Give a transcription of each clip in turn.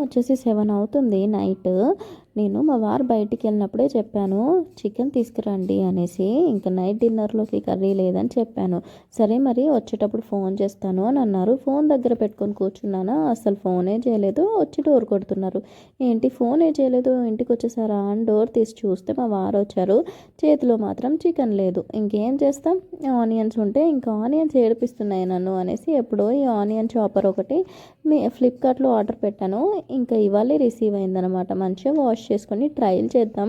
వచ్చేసి సెవెన్ అవుతుంది నైట్. నేను మా వారు బయటికి వెళ్ళినప్పుడే చెప్పాను చికెన్ తీసుకురండి అనేసి. ఇంకా నైట్ డిన్నర్లోకి కర్రీ లేదని చెప్పాను. సరే మరి వచ్చేటప్పుడు ఫోన్ చేస్తాను అని అన్నారు. ఫోన్ దగ్గర పెట్టుకొని కూర్చున్నానా? అసలు ఫోనే చేయలేదు. వచ్చి డోర్ కొడుతున్నారు. ఏంటి ఫోనే చేయలేదు? ఇంటికి వచ్చేసారా? అని డోర్ తీసి చూస్తే మా వారు వచ్చారు. చేతిలో మాత్రం చికెన్ లేదు. ఇంకేం చేస్తాం? ఆనియన్స్ ఉంటే ఇంకా ఆనియన్స్ ఏడిపిస్తున్నాయి నన్ను అనేసి ఎప్పుడో ఈ ఆనియన్ చాపర్ ఒకటి మీ ఫ్లిప్కార్ట్లో ఆర్డర్ పెట్టాను. ఇంకా ఇవాళే రిసీవ్ అయిందనమాట మంచిగా వాష్ చేసుకొని ట్రయల్ చేద్దాం.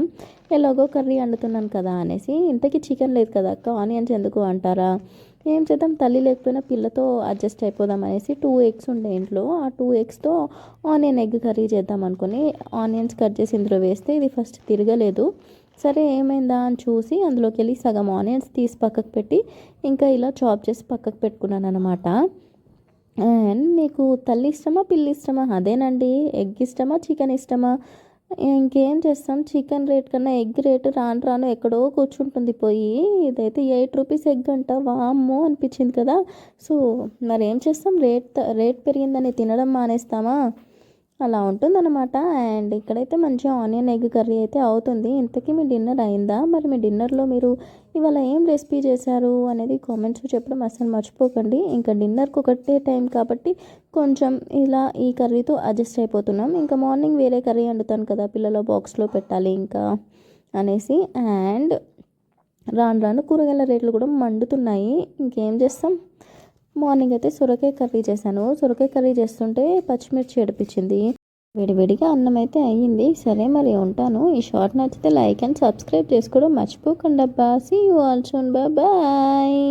ఎలాగో కర్రీ వండుతున్నాను కదా అనేసి ఇంతకీ చికెన్ లేదు కదా అక్క ఆనియన్స్ ఎందుకు అంటారా ఏం చేద్దాం? తల్లి లేకపోయినా పిల్లతో అడ్జస్ట్ అయిపోదాం అనేసి టూ ఎగ్స్ ఉండే ఇంట్లో. ఆ టూ ఎగ్స్తో ఆనియన్ ఎగ్ కర్రీ చేద్దాం అనుకుని ఆనియన్స్ కట్ చేసి ఇందులో వేస్తే ఇది ఫస్ట్ తిరగలేదు. సరే ఏమైందా అని చూసి అందులోకి వెళ్ళి సగం ఆనియన్స్ తీసి పక్కకు పెట్టి ఇంకా ఇలా చాప్ చేసి పక్కకు పెట్టుకున్నాను అనమాట అండ్ మీకు తల్లి ఇష్టమా పిల్లి ఇష్టమా? అదేనండి. ఎగ్ ఇష్టమా చికెన్ ఇష్టమా? ఇంకేం చేస్తాం? చికెన్ రేట్ కన్నా ఎగ్ రేటు రాను రాను ఎక్కడో కూర్చుంటుంది పోయి. ఇదైతే ఎయిట్ రూపీస్ ఎగ్ అంట. వామ్మో అనిపించింది కదా. సో మరి ఏం చేస్తాం? రేట్ రేట్ పెరిగిందని తినడం మానేస్తామా? అలా ఉంటుందన్నమాట. అండ్ ఇక్కడైతే మంచిగా ఆనియన్ ఎగ్ కర్రీ అయితే అవుతుంది. ఇంతకీ మీ డిన్నర్ అయిందా? మరి మీ డిన్నర్లో మీరు ఇవాళ ఏం రెసిపీ చేశారు అనేది కామెంట్స్లో చెప్పడం అసలు మర్చిపోకండి. ఇంకా డిన్నర్కి ఒకటే టైం కాబట్టి కొంచెం ఇలా ఈ కర్రీతో అడ్జస్ట్ అయిపోతున్నాం. ఇంకా మార్నింగ్ వేరే కర్రీ వండుతాను కదా పిల్లల బాక్స్లో పెట్టాలి ఇంకా అనేసి. అండ్ రాను రాను కూరగాయల రేట్లు కూడా మండుతున్నాయి. ఇంకేం చేస్తాం? మార్నింగ్ అయితే సొరకాయ కర్రీ చేశాను. సొరకాయ కర్రీ చేస్తుంటే పచ్చిమిర్చి ఏడిపించింది. వేడివేడిగా అన్నం అయితే అయ్యింది. సరే మరి ఉంటాను. ఈ షార్ట్ నచ్చితే లైక్ అండ్ సబ్స్క్రైబ్ చేసుకోవడం మర్చిపోకండి అబ్బా సీ యూ ఆల్సోన్ బాయ్